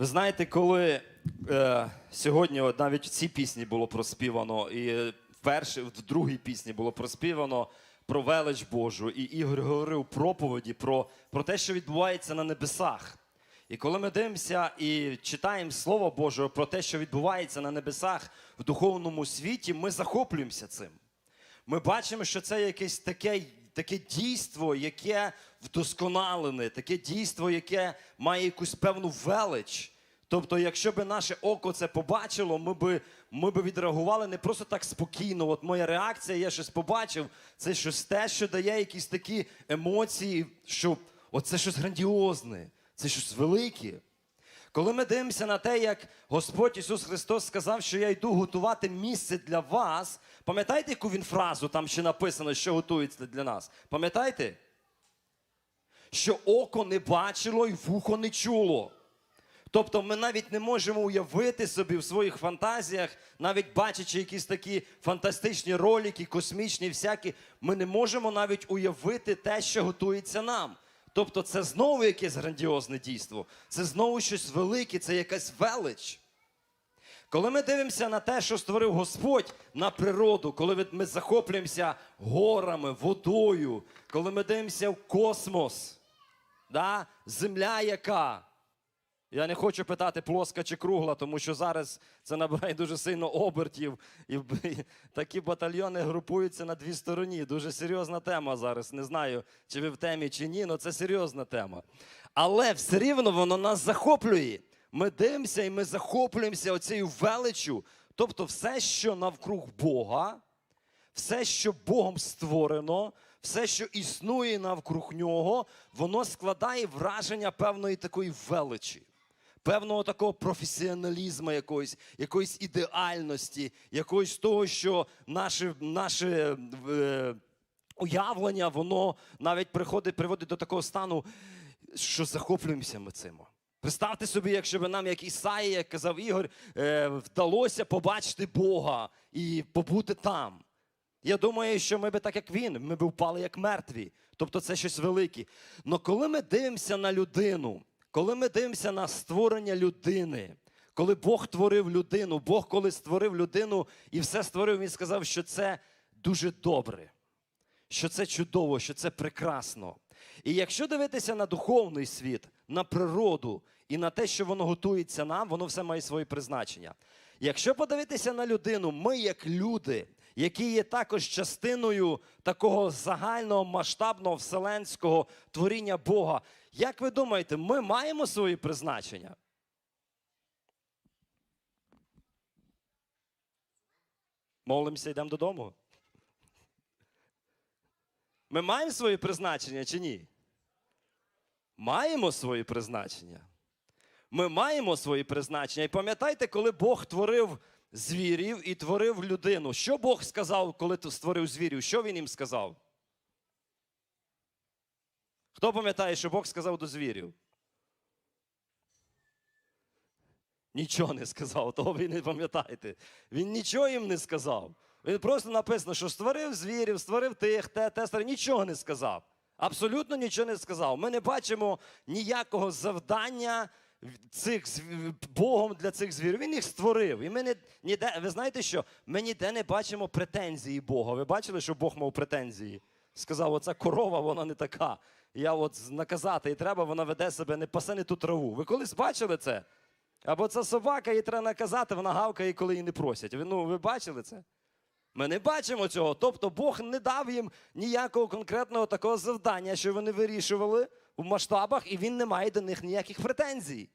Ви знаєте, коли е, сьогодні навіть в цій пісні було проспівано, і в першій, в другій пісні було проспівано про велич Божу, і Ігор говорив проповіді про, про те, що відбувається на небесах. І коли ми дивимося і читаємо Слово Боже про те, що відбувається на небесах в духовному світі, ми захоплюємося цим. Ми бачимо, що це якесь таке, таке дійство, яке вдосконалене, таке дійство, яке має якусь певну велич. Тобто, якщо б наше око це побачило, ми би, ми би відреагували не просто так спокійно. От моя реакція, я щось побачив, це щось те, що дає якісь такі емоції, що оце щось грандіозне, це щось велике. Коли ми дивимося на те, як Господь Ісус Христос сказав, що я йду готувати місце для вас, пам'ятаєте, яку він фразу там ще написано, що готується для нас? Пам'ятаєте? Що око не бачило і вухо не чуло. Тобто ми навіть не можемо уявити собі в своїх фантазіях, навіть бачачи якісь такі фантастичні ролики, космічні, всякі, ми не можемо навіть уявити те, що готується нам. Тобто це знову якесь грандіозне дійство, це знову щось велике, це якась велич. Коли ми дивимося на те, що створив Господь на природу, коли ми захоплюємося горами, водою, коли ми дивимося в космос, да? земля яка. Я не хочу питати плоска чи кругла, тому що зараз це набирає дуже сильно обертів, і такі батальйони групуються на дві стороні. Дуже серйозна тема зараз. Не знаю, чи ви в темі, чи ні, але це серйозна тема. Але все рівно воно нас захоплює. Ми дивимося і ми захоплюємося оцією величчю. Тобто, все, що навкруг Бога, все, що Богом створено, все, що існує навкруг нього, воно складає враження певної такої величі, певного такого професіоналізму якоїсь, якоїсь ідеальності, якоїсь того, що наше, наше е, уявлення, воно навіть приходить, приводить до такого стану, що захоплюємося ми цим. Представте собі, якщо б нам, як Ісаї, як казав Ігор, е, вдалося побачити Бога і побути там. Я думаю, що ми би так, як він, ми би впали як мертві. Тобто це щось велике. Але коли ми дивимося на людину, коли ми дивимося на створення людини, коли Бог творив людину, Бог коли створив людину і все створив, Він сказав, що це дуже добре, що це чудово, що це прекрасно. І якщо дивитися на духовний світ, на природу і на те, що воно готується нам, воно все має своє призначення. Якщо подивитися на людину, ми, як люди, які є також частиною такого загального масштабного вселенського творіння Бога, як ви думаєте, ми маємо своє призначення? Молимося, йдемо додому. Ми маємо своє призначення чи ні? Маємо своє призначення. Ми маємо свої призначення. І пам'ятайте, коли Бог творив звірів і творив людину. Що Бог сказав, коли створив звірів? Що він їм сказав? Хто пам'ятає, що Бог сказав до звірів? Нічого не сказав, того ви не пам'ятаєте. Він нічого їм не сказав. Він просто написано, що створив звірів, створив тих, те, те, створив. Нічого не сказав. Абсолютно нічого не сказав. Ми не бачимо ніякого завдання цих Богом для цих звірів. Він їх створив. І ми не ніде. Ви знаєте що? Ми ніде не бачимо претензії Бога. Ви бачили, що Бог мав претензії? Сказав, оця корова, вона не така. Я от наказати і треба, вона веде себе, не пасе не ту траву. Ви колись бачили це? Або ця собака, її треба наказати, вона гавкає, коли її не просять. Ви, ну, ви бачили це? Ми не бачимо цього. Тобто Бог не дав їм ніякого конкретного такого завдання, що вони вирішували в масштабах, і він не має до них ніяких претензій.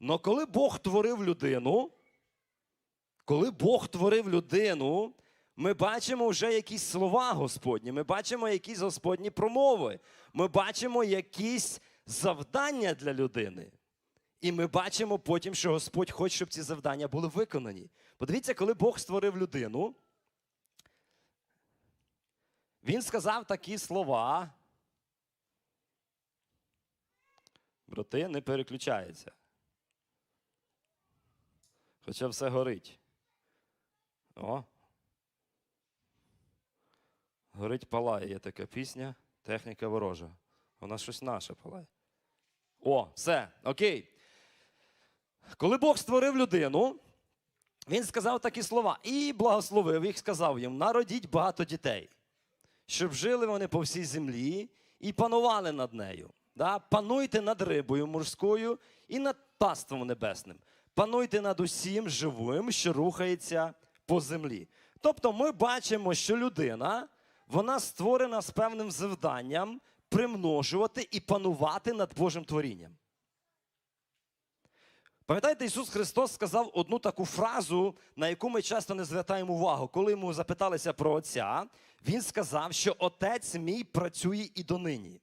Но коли Бог творив людину, коли Бог творив людину, ми бачимо вже якісь слова Господні, ми бачимо якісь Господні промови, ми бачимо якісь завдання для людини. І ми бачимо потім, що Господь хоче, щоб ці завдання були виконані. Подивіться, коли Бог створив людину, він сказав такі слова. Брати, не переключається. Хоча все горить. О. Горить палає, є така пісня, техніка ворожа. Вона щось наше палає. О, все, окей. Коли Бог створив людину, він сказав такі слова і благословив їх, сказав їм: народіть багато дітей, щоб жили вони по всій землі і панували над нею. Да? Пануйте над рибою морською і над паством небесним. Пануйте над усім живим, що рухається по землі. Тобто ми бачимо, що людина вона створена з певним завданням примножувати і панувати над Божим творінням. Пам'ятаєте, Ісус Христос сказав одну таку фразу, на яку ми часто не звертаємо увагу. Коли йому запиталися про Отця, Він сказав, що Отець мій працює і донині.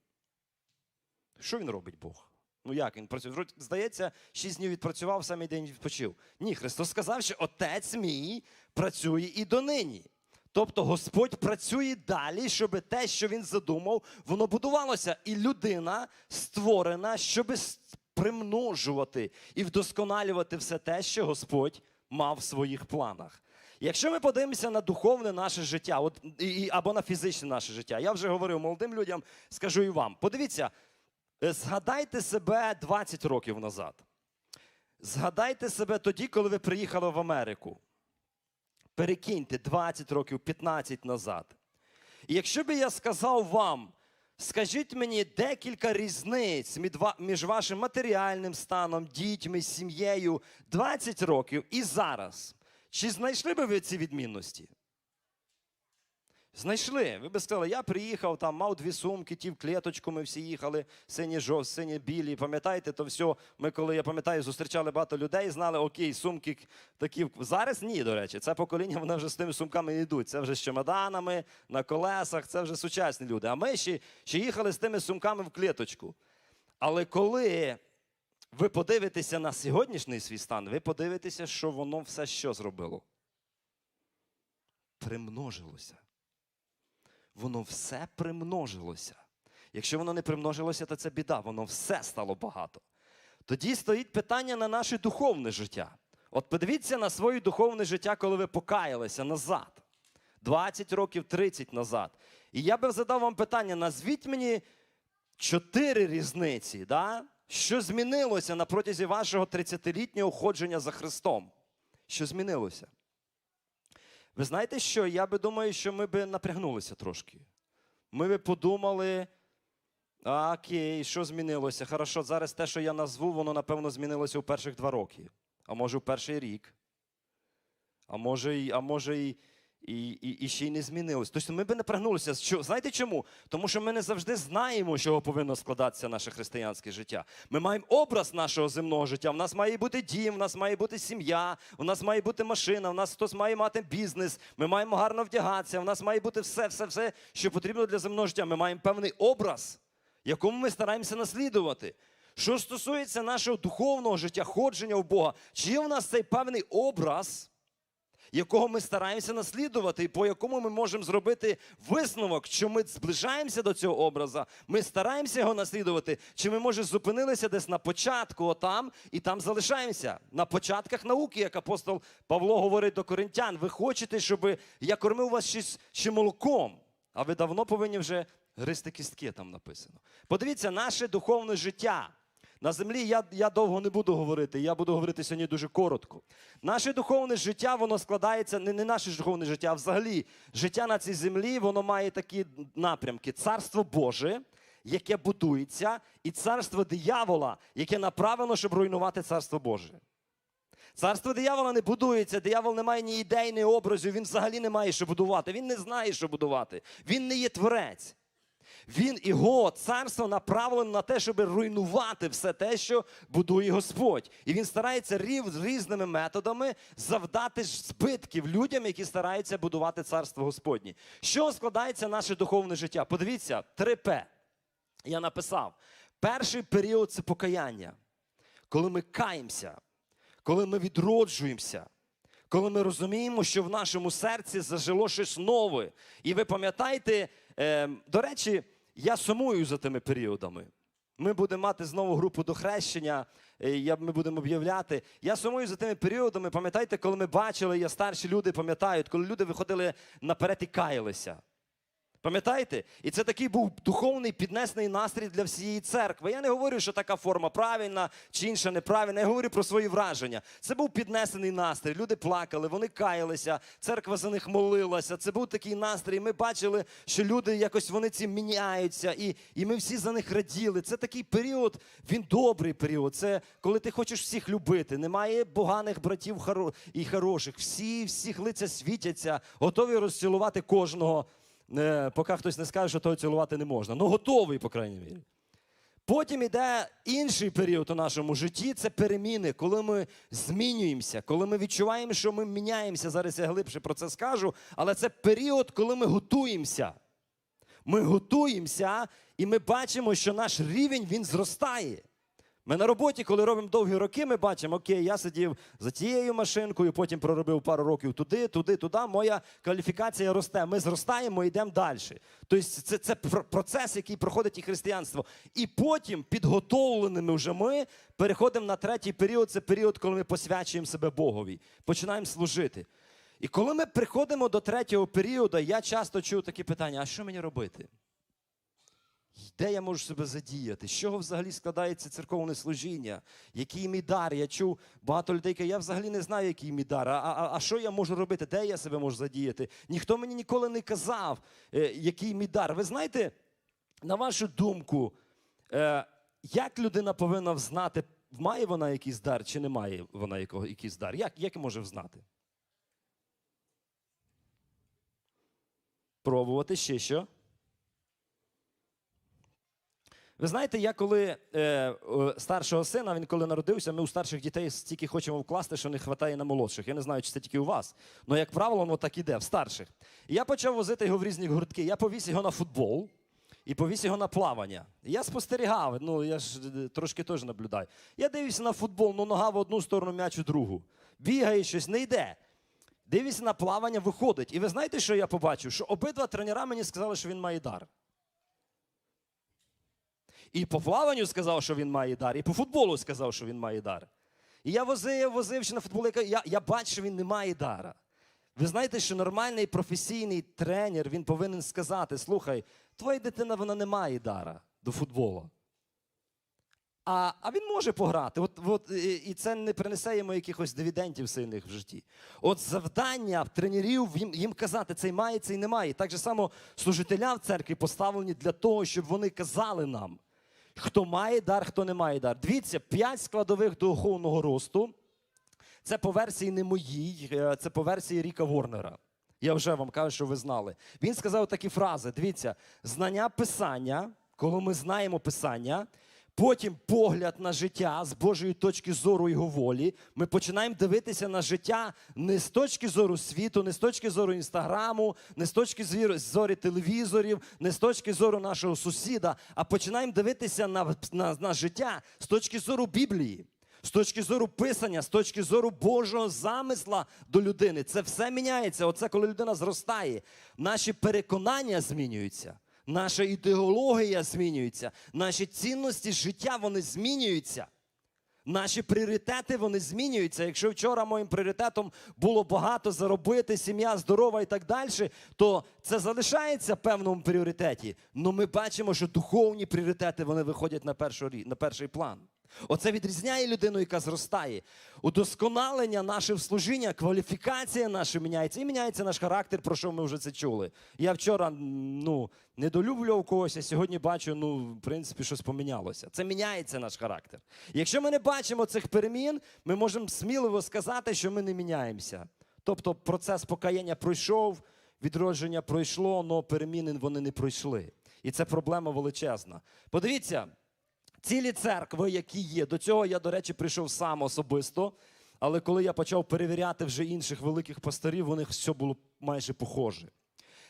Що він робить Бог? Ну як він працює? Здається, шість днів відпрацював, самий день відпочив. Ні, Христос сказав, що Отець мій працює і донині. Тобто Господь працює далі, щоб те, що він задумав, воно будувалося. І людина створена, щоб примножувати і вдосконалювати все те, що Господь мав в своїх планах. Якщо ми подивимося на духовне наше життя, от, і, або на фізичне наше життя, я вже говорив молодим людям, скажу і вам. Подивіться, згадайте себе 20 років назад. Згадайте себе тоді, коли ви приїхали в Америку. Перекиньте 20 років, 15 назад. І якщо би я сказав вам, скажіть мені декілька різниць між вашим матеріальним станом, дітьми, сім'єю 20 років і зараз, чи знайшли би ви ці відмінності? Знайшли. Ви би сказали, я приїхав, там мав дві сумки, ті в клеточку, ми всі їхали, сині жов, сині білі. Пам'ятаєте, то все. Ми, коли я пам'ятаю, зустрічали багато людей, знали, окей, сумки такі. Зараз ні, до речі. Це покоління, вони вже з тими сумками йдуть. Це вже з чемоданами, на колесах, це вже сучасні люди. А ми ще, ще їхали з тими сумками в клеточку. Але коли ви подивитеся на сьогоднішній свій стан, ви подивитеся, що воно все що зробило? Примножилося воно все примножилося. Якщо воно не примножилося, то це біда, воно все стало багато. Тоді стоїть питання на наше духовне життя. От подивіться на своє духовне життя, коли ви покаялися назад. 20 років, 30 назад. І я би задав вам питання: назвіть мені чотири різниці, да? що змінилося на протязі вашого 30-літнього ходження за Христом. Що змінилося? Ви знаєте що? Я би думаю, що ми би напрягнулися трошки. Ми би подумали, а, окей, що змінилося? Хорошо, зараз те, що я назву, воно, напевно, змінилося у перших два роки, а може, у перший рік. А може, а може і, і, і, і ще й не змінилось. Тобто ми би не пригнулися. Що, знаєте чому? Тому що ми не завжди знаємо, чого повинно складатися наше християнське життя. Ми маємо образ нашого земного життя. У нас має бути дім, у нас має бути сім'я, у нас має бути машина, у нас хтось має мати бізнес, ми маємо гарно вдягатися, у нас має бути все, все, все, що потрібно для земного життя. Ми маємо певний образ, якому ми стараємося наслідувати. Що стосується нашого духовного життя, ходження в Бога, чи є в нас цей певний образ? Якого ми стараємося наслідувати, і по якому ми можемо зробити висновок, що ми зближаємося до цього образа, ми стараємося його наслідувати, чи ми, може, зупинилися десь на початку, отам, і там залишаємося. На початках науки, як апостол Павло говорить до коринтян, ви хочете, щоб я кормив вас ще, ще молоком, а ви давно повинні вже гристи кістки, там написано. Подивіться, наше духовне життя. На землі я, я довго не буду говорити, я буду говорити сьогодні дуже коротко. Наше духовне життя, воно складається, не, не наше духовне життя, а взагалі життя на цій землі, воно має такі напрямки: царство Боже, яке будується, і царство диявола, яке направлено, щоб руйнувати царство Боже. Царство диявола не будується, диявол не має ні ідей, ні образів, він взагалі не має що будувати, він не знає, що будувати. Він не є творець. Він його царство направлено на те, щоб руйнувати все те, що будує Господь. І він старається рів, різними методами завдати збитків людям, які стараються будувати царство Господнє. Що складається наше духовне життя? Подивіться, 3П. Я написав: перший період це покаяння, коли ми каємося, коли ми відроджуємося. Коли ми розуміємо, що в нашому серці зажило щось нове. І ви пам'ятаєте, е, до речі, я сумую за тими періодами. Ми будемо мати знову групу до хрещення, е, ми будемо об'являти. Я сумую за тими періодами. Пам'ятаєте, коли ми бачили, я старші люди пам'ятають, коли люди виходили наперед і каялися. Пам'ятаєте? І це такий був духовний піднесений настрій для всієї церкви. Я не говорю, що така форма правильна чи інша неправильна. Я говорю про свої враження. Це був піднесений настрій. Люди плакали, вони каялися, церква за них молилася. Це був такий настрій. Ми бачили, що люди якось вони ці міняються, і, і ми всі за них раділи. Це такий період, він добрий період. Це коли ти хочеш всіх любити. Немає поганих братів і хороших. Всі всіх лиця світяться, готові розцілувати кожного. Е, поки хтось не скаже, що того цілувати не можна. Ну, готовий, по крайній мірі. Потім іде інший період у нашому житті це переміни, коли ми змінюємося, коли ми відчуваємо, що ми міняємося. Зараз я глибше про це скажу, але це період, коли ми готуємося. Ми готуємося, і ми бачимо, що наш рівень він зростає. Ми на роботі, коли робимо довгі роки, ми бачимо, окей, я сидів за тією машинкою, потім проробив пару років туди, туди, туди. Моя кваліфікація росте. Ми зростаємо і йдемо далі. Тобто це, це процес, який проходить і християнство. І потім, підготовленими вже ми, переходимо на третій період. Це період, коли ми посвячуємо себе Богові, починаємо служити. І коли ми приходимо до третього періоду, я часто чую такі питання: а що мені робити? Де я можу себе задіяти? З чого взагалі складається церковне служіння? Який мій дар? Я чув багато людей, кажуть, я взагалі не знаю, який мій дар. А, а, а що я можу робити? Де я себе можу задіяти? Ніхто мені ніколи не казав, е, який мій дар. Ви знаєте, на вашу думку, е, як людина повинна взнати, має вона якийсь дар чи не має вона якийсь дар? Як, як може взнати? Пробувати ще що? Ви знаєте, я коли е, старшого сина, він коли народився, ми у старших дітей стільки хочемо вкласти, що не вистачає на молодших. Я не знаю, чи це тільки у вас. Але, як правило, воно так іде, в старших. І я почав возити його в різні гуртки. Я повіз його на футбол і повіз його на плавання. Я спостерігав, ну я ж е, трошки теж наблюдаю. Я дивлюся на футбол, ну нога в одну сторону, м'яч у другу. Бігає щось, не йде. Дивлюся на плавання, виходить. І ви знаєте, що я побачив? Що обидва тренера мені сказали, що він має дар. І по плаванню сказав, що він має дар, і по футболу сказав, що він має дар. І я возив, возив на футбол, я, я, бачу, що він не має дара. Ви знаєте, що нормальний професійний тренер він повинен сказати: слухай, твоя дитина вона не має дара до футболу. А, а він може пограти. От, от, і, це не принесе йому якихось дивідендів сильних в житті. От завдання тренерів їм, їм казати, цей має, цей не має. Так же само служителя в церкві поставлені для того, щоб вони казали нам, хто має дар, хто не має дар. Дивіться, п'ять складових духовного росту. Це по версії не моїй, е, це по версії Ріка Ворнера. Я вже вам кажу, що ви знали. Він сказав такі фрази: дивіться, знання писання, коли ми знаємо писання, потім погляд на життя з Божої точки зору його волі. Ми починаємо дивитися на життя не з точки зору світу, не з точки зору інстаграму, не з точки зору телевізорів, не з точки зору нашого сусіда, а починаємо дивитися на, на, на життя з точки зору Біблії. З точки зору писання, з точки зору Божого замисла до людини, це все міняється. Оце коли людина зростає. Наші переконання змінюються, наша ідеологія змінюється, наші цінності життя вони змінюються. Наші пріоритети вони змінюються. Якщо вчора моїм пріоритетом було багато заробити, сім'я здорова і так далі, то це залишається в певному пріоритеті. Але ми бачимо, що духовні пріоритети вони виходять на, перший, план. Оце відрізняє людину, яка зростає. Удосконалення наше служіння, кваліфікація наша міняється, і міняється наш характер, про що ми вже це чули. Я вчора ну, недолюблював когось, а сьогодні бачу, ну, в принципі, щось помінялося. Це міняється наш характер. Якщо ми не бачимо цих перемін, ми можемо сміливо сказати, що ми не міняємося. Тобто процес покаяння пройшов, відродження пройшло, але переміни вони не пройшли. І це проблема величезна. Подивіться, цілі церкви, які є. До цього я, до речі, прийшов сам особисто. Але коли я почав перевіряти вже інших великих пасторів, у них все було майже похоже.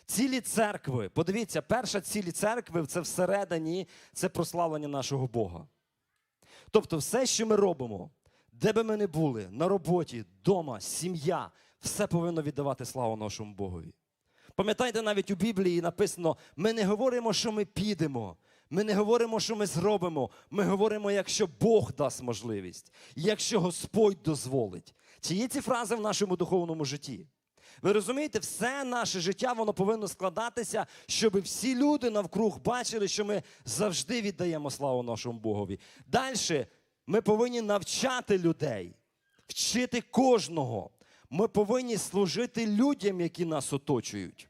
Цілі церкви, подивіться, перша цілі церкви це всередині це прославлення нашого Бога. Тобто, все, що ми робимо, де би ми не були, на роботі, вдома, сім'я, все повинно віддавати славу нашому Богові. Пам'ятаєте, навіть у Біблії написано: ми не говоримо, що ми підемо. Ми не говоримо, що ми зробимо. Ми говоримо, якщо Бог дасть можливість, якщо Господь дозволить. Чи є ці фрази в нашому духовному житті? Ви розумієте, все наше життя воно повинно складатися, щоб всі люди навкруг бачили, що ми завжди віддаємо славу нашому Богові. Далі ми повинні навчати людей, вчити кожного. Ми повинні служити людям, які нас оточують.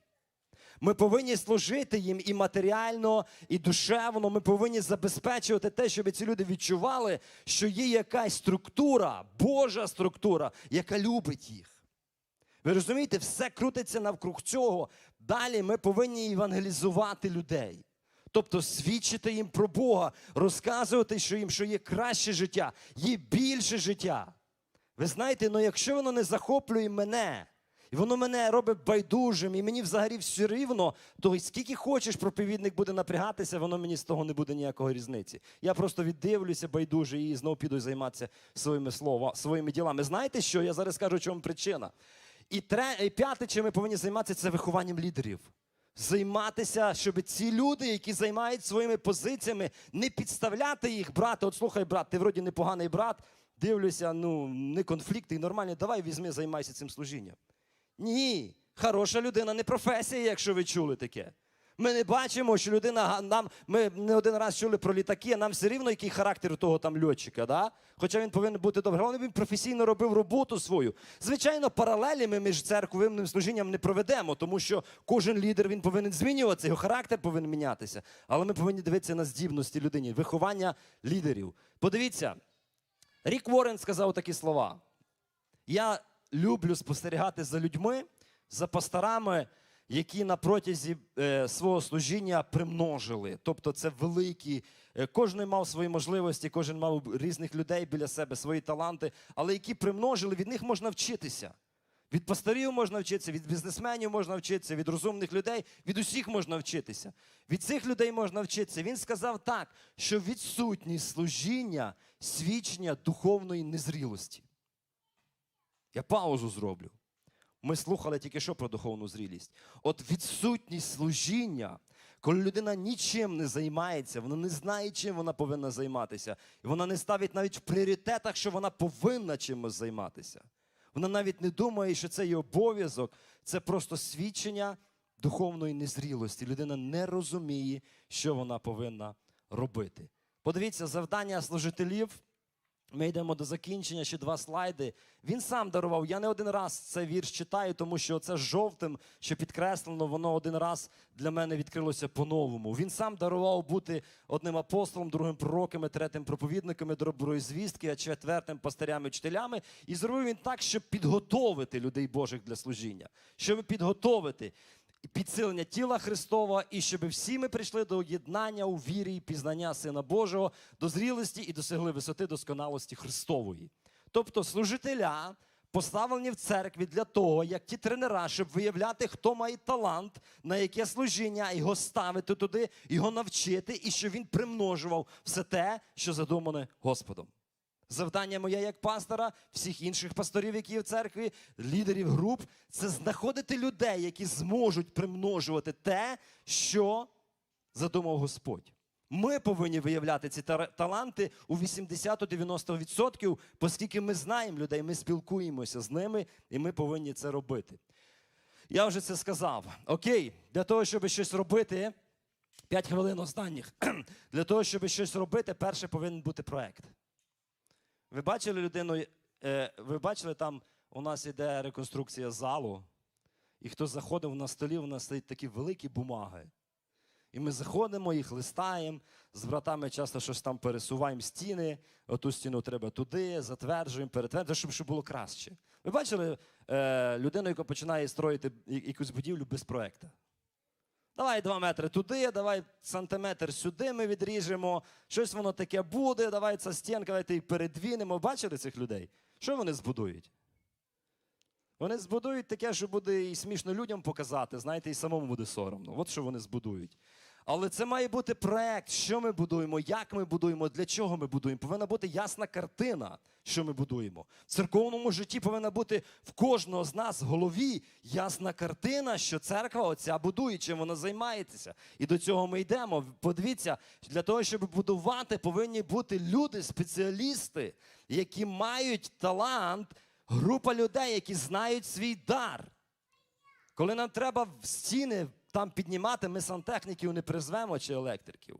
Ми повинні служити їм і матеріально, і душевно. Ми повинні забезпечувати те, щоб ці люди відчували, що є якась структура, Божа структура, яка любить їх. Ви розумієте, все крутиться навкруг цього. Далі ми повинні евангелізувати людей. Тобто свідчити їм про Бога, розказувати, що їм що є краще життя, є більше життя. Ви знаєте, ну якщо воно не захоплює мене, і воно мене робить байдужим, і мені взагалі все рівно, то скільки хочеш, проповідник буде напрягатися, воно мені з того не буде ніякої різниці. Я просто віддивлюся байдуже і знову піду займатися своїми слова, своїми ділами. Знаєте що? Я зараз скажу, в чому причина. І, тре, і п'яте, чим ми повинні займатися, це вихованням лідерів. Займатися, щоб ці люди, які займають своїми позиціями, не підставляти їх, брати. От слухай, брат, ти вроді непоганий брат, дивлюся, ну, не конфлікти, нормально, давай візьми, займайся цим служінням. Ні, хороша людина не професія, якщо ви чули таке. Ми не бачимо, що людина нам. Ми не один раз чули про літаки, а нам все рівно який характер у того там льотчика, да? Хоча він повинен бути добрий. Але він професійно робив роботу свою. Звичайно, паралелі ми між церковним служінням не проведемо, тому що кожен лідер він повинен змінюватися, його характер повинен мінятися. Але ми повинні дивитися на здібності людині, виховання лідерів. Подивіться, Рік Ворен сказав такі слова. Я люблю спостерігати за людьми, за пасторами, які на протязі е, свого служіння примножили. Тобто це великі. е, Кожен мав свої можливості, кожен мав різних людей біля себе, свої таланти, але які примножили, від них можна вчитися. Від пасторів можна вчитися, від бізнесменів можна вчитися, від розумних людей, від усіх можна вчитися. Від цих людей можна вчитися. Він сказав так, що відсутність служіння свідчення духовної незрілості. Я паузу зроблю. Ми слухали тільки що про духовну зрілість. От відсутність служіння, коли людина нічим не займається, вона не знає, чим вона повинна займатися. І вона не ставить навіть в пріоритетах, що вона повинна чимось займатися. Вона навіть не думає, що це її обов'язок, це просто свідчення духовної незрілості. Людина не розуміє, що вона повинна робити. Подивіться, завдання служителів. Ми йдемо до закінчення, ще два слайди. Він сам дарував. Я не один раз цей вірш читаю, тому що це жовтим, що підкреслено, воно один раз для мене відкрилося по-новому. Він сам дарував бути одним апостолом, другим пророком, третім проповідником доброї звістки, а четвертим пастирями, вчителями. І зробив він так, щоб підготовити людей Божих для служіння, щоб підготовити підсилення тіла Христова, і щоб всі ми прийшли до єднання у вірі і пізнання Сина Божого, до зрілості і досягли висоти досконалості Христової. Тобто служителя поставлені в церкві для того, як ті тренера, щоб виявляти, хто має талант, на яке служіння, його ставити туди, його навчити, і щоб він примножував все те, що задумане Господом. Завдання моє як пастора, всіх інших пасторів, які є в церкві, лідерів груп, це знаходити людей, які зможуть примножувати те, що задумав Господь. Ми повинні виявляти ці таланти у 80-90%, оскільки ми знаємо людей, ми спілкуємося з ними, і ми повинні це робити. Я вже це сказав. Окей, для того, щоб щось робити, 5 хвилин останніх. Для того, щоб щось робити, перше повинен бути проект. Ви бачили людину, е, ви бачили, там у нас іде реконструкція залу, і хто заходив на столі, у нас стоять такі великі бумаги. І ми заходимо, їх листаємо, з братами часто щось там пересуваємо стіни, оту стіну треба туди, затверджуємо, перетверджуємо, щоб, щоб було краще. Ви бачили е, людину, яка починає строїти якусь будівлю без проекту? Давай два метри туди, давай сантиметр сюди ми відріжемо, щось воно таке буде, давай ця стінка, давайте її передвінемо. Бачили цих людей? Що вони збудують? Вони збудують таке, що буде і смішно людям показати, знаєте, і самому буде соромно. От що вони збудують. Але це має бути проект, що ми будуємо, як ми будуємо, для чого ми будуємо. Повинна бути ясна картина, що ми будуємо. В церковному житті повинна бути в кожного з нас в голові ясна картина, що церква оця будує, чим вона займається. І до цього ми йдемо. Подивіться, для того, щоб будувати, повинні бути люди, спеціалісти, які мають талант, група людей, які знають свій дар. Коли нам треба в стіни там піднімати, ми сантехніків не призвемо чи електриків.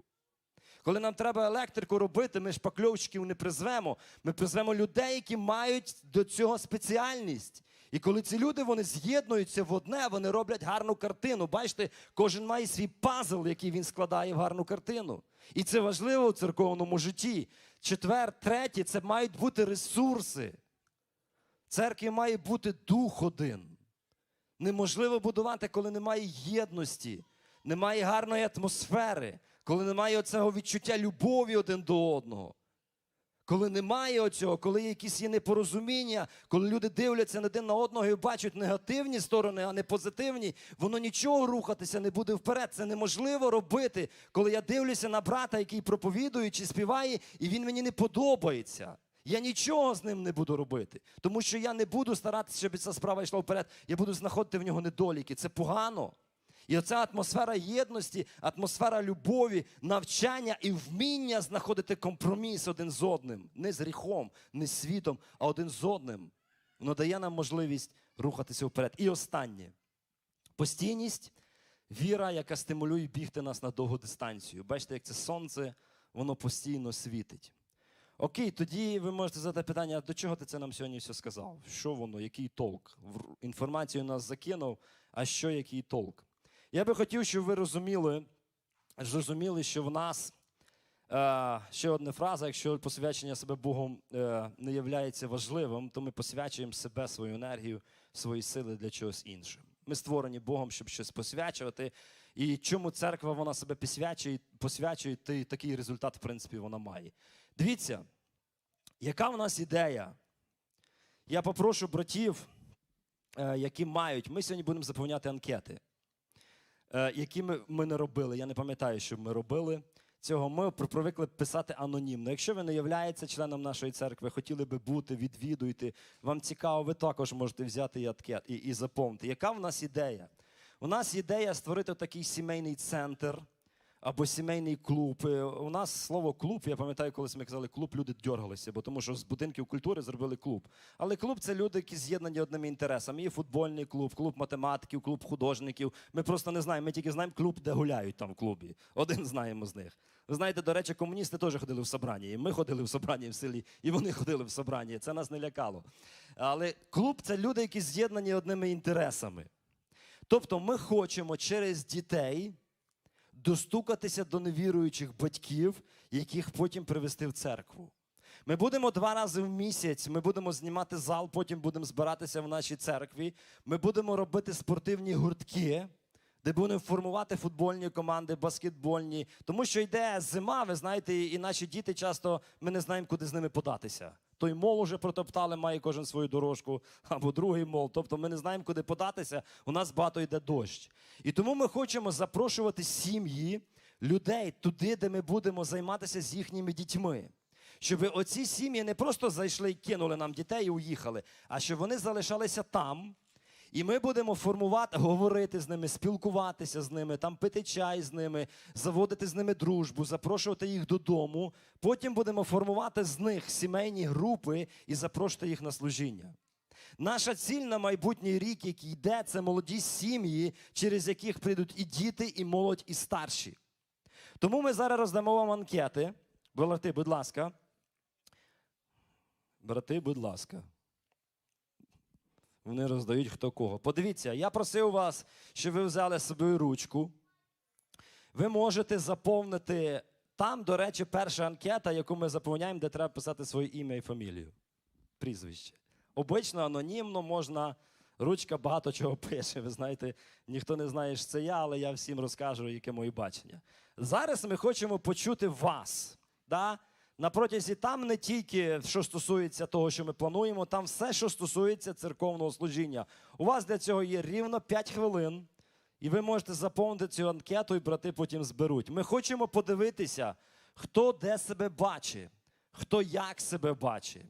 Коли нам треба електрику робити, ми шпакльовщиків не призвемо. Ми призвемо людей, які мають до цього спеціальність. І коли ці люди вони з'єднуються в одне, вони роблять гарну картину. Бачите, кожен має свій пазл, який він складає в гарну картину. І це важливо у церковному житті. Четвер, третє, це мають бути ресурси. Церкві має бути дух один. Неможливо будувати, коли немає єдності, немає гарної атмосфери, коли немає оцього відчуття любові один до одного. Коли немає оцього, коли якісь є непорозуміння, коли люди дивляться один на одного і бачать негативні сторони, а не позитивні, воно нічого рухатися не буде вперед. Це неможливо робити, коли я дивлюся на брата, який проповідує чи співає, і він мені не подобається. Я нічого з ним не буду робити, тому що я не буду старатися, щоб ця справа йшла вперед. Я буду знаходити в нього недоліки. Це погано. І оця атмосфера єдності, атмосфера любові, навчання і вміння знаходити компроміс один з одним, не з гріхом, не з світом, а один з одним. Воно дає нам можливість рухатися вперед. І останнє постійність, віра, яка стимулює бігти нас на довгу дистанцію. Бачите, як це сонце, воно постійно світить. Окей, тоді ви можете задати питання, до чого ти це нам сьогодні все сказав? Що воно, який толк? Інформацію нас закинув, а що який толк? Я би хотів, щоб ви розуміли, зрозуміли, що в нас е, ще одна фраза: якщо посвячення себе Богом е, не є важливим, то ми посвячуємо себе, свою енергію, свої сили для чогось іншого. Ми створені Богом, щоб щось посвячувати. І чому церква вона себе посвячує, посвячує, то такий результат, в принципі, вона має. Дивіться, яка в нас ідея? Я попрошу братів, е, які мають, ми сьогодні будемо заповняти анкети е, які ми, не робили. Я не пам'ятаю, що ми робили цього. Ми привикли писати анонімно. Якщо ви не являєтеся членом нашої церкви, хотіли би бути, відвідуйте, вам цікаво, ви також можете взяти і, анкет, і, і заповнити. Яка в нас ідея? У нас ідея створити такий сімейний центр. Або сімейний клуб. Е, У нас слово клуб, я пам'ятаю, колись ми казали клуб, люди дьоргалися, бо тому що з будинків культури зробили клуб. Але клуб це люди, які з'єднані одними інтересами. Є футбольний клуб, клуб математиків, клуб художників. Ми просто не знаємо. Ми тільки знаємо клуб, де гуляють там в клубі. Один знаємо з них. Ви знаєте, до речі, комуністи теж ходили в собранні. І ми ходили в собранні в селі, і вони ходили в собранні. Це нас не лякало. Але клуб це люди, які з'єднані одними інтересами. Тобто, ми хочемо через дітей достукатися до невіруючих батьків, яких потім привести в церкву. Ми будемо два рази в місяць, ми будемо знімати зал, потім будемо збиратися в нашій церкві. Ми будемо робити спортивні гуртки, де будемо формувати футбольні команди, баскетбольні. Тому що йде зима, ви знаєте, і наші діти часто ми не знаємо, куди з ними податися. Той мол уже протоптали, має кожен свою дорожку, або другий мол. Тобто ми не знаємо, куди податися. У нас багато йде дощ. І тому ми хочемо запрошувати сім'ї, людей туди, де ми будемо займатися з їхніми дітьми. Щоб оці сім'ї не просто зайшли і кинули нам дітей і уїхали, а щоб вони залишалися там. І ми будемо формувати, говорити з ними, спілкуватися з ними, там пити чай з ними, заводити з ними дружбу, запрошувати їх додому. Потім будемо формувати з них сімейні групи і запрошувати їх на служіння. Наша ціль на майбутній рік, який йде, це молоді сім'ї, через яких прийдуть і діти, і молодь, і старші. Тому ми зараз роздамо вам анкети. Брати, будь ласка. Брати, будь ласка. Вони роздають хто кого. Подивіться, я просив вас, щоб ви взяли з собою ручку. Ви можете заповнити там, до речі, перша анкета, яку ми заповняємо, де треба писати своє ім'я і фамілію. Прізвище. Обично, анонімно можна. Ручка багато чого пише. Ви знаєте, ніхто не знає, що це я, але я всім розкажу, яке моє бачення. Зараз ми хочемо почути вас. Да? На протязі там не тільки що стосується того, що ми плануємо, там все, що стосується церковного служіння. У вас для цього є рівно 5 хвилин, і ви можете заповнити цю анкету, і брати потім зберуть. Ми хочемо подивитися, хто де себе бачить, хто як себе бачить,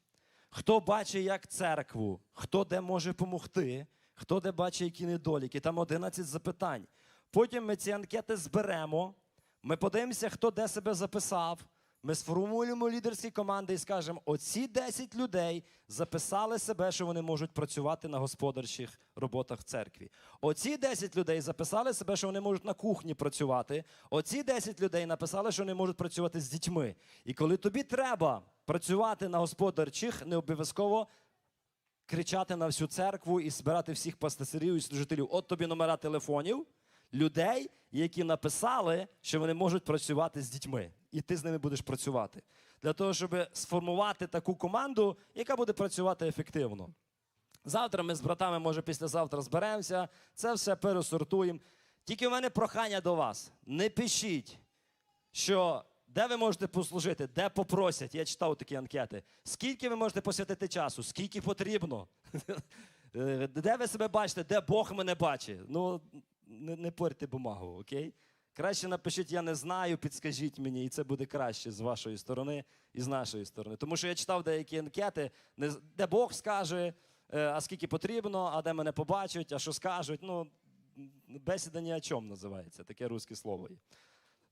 хто бачить як церкву, хто де може допомогти, хто де бачить які недоліки. Там 11 запитань. Потім ми ці анкети зберемо. Ми подивимося, хто де себе записав. Ми сформуємо лідерські команди і скажемо: оці 10 людей записали себе, що вони можуть працювати на господарчих роботах в церкві. Оці 10 людей записали себе, що вони можуть на кухні працювати. Оці 10 людей написали, що вони можуть працювати з дітьми. І коли тобі треба працювати на господарчих, не обов'язково кричати на всю церкву і збирати всіх пастирів і служителів. От тобі номера телефонів людей, які написали, що вони можуть працювати з дітьми, і ти з ними будеш працювати. Для того, щоб сформувати таку команду, яка буде працювати ефективно. Завтра ми з братами, може, післязавтра зберемося, це все пересортуємо. Тільки в мене прохання до вас: не пишіть, що де ви можете послужити, де попросять. Я читав такі анкети. Скільки ви можете посвятити часу, скільки потрібно. Е, Де ви себе бачите, де Бог мене бачить? Ну, не, не порте бумагу, окей? Краще напишіть, я не знаю, підскажіть мені, і це буде краще з вашої сторони і з нашої сторони. Тому що я читав деякі анкети, де Бог скаже, е, а скільки потрібно, а де мене побачать, а що скажуть. Ну, бесіда ні о чому називається, таке русське слово є.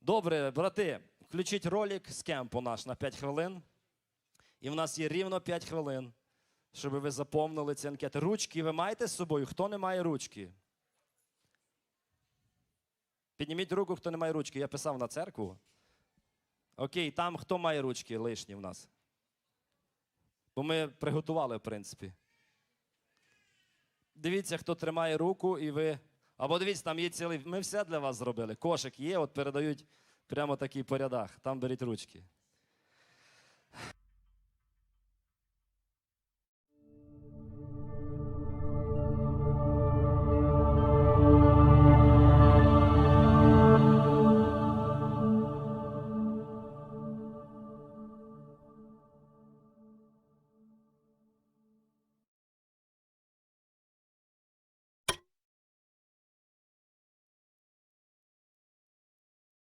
Добре, брати, включіть ролик з кемпу наш на 5 хвилин. І в нас є рівно 5 хвилин, щоб ви заповнили ці анкети. Ручки ви маєте з собою? Хто не має ручки? Підніміть руку, хто не має ручки. Я писав на церкву. Окей, там хто має ручки лишні в нас? Бо ми приготували, в принципі. Дивіться, хто тримає руку, і ви. Або дивіться, там є цілий. Ми все для вас зробили. Кошик є, от передають прямо такий по рядах. Там беріть ручки.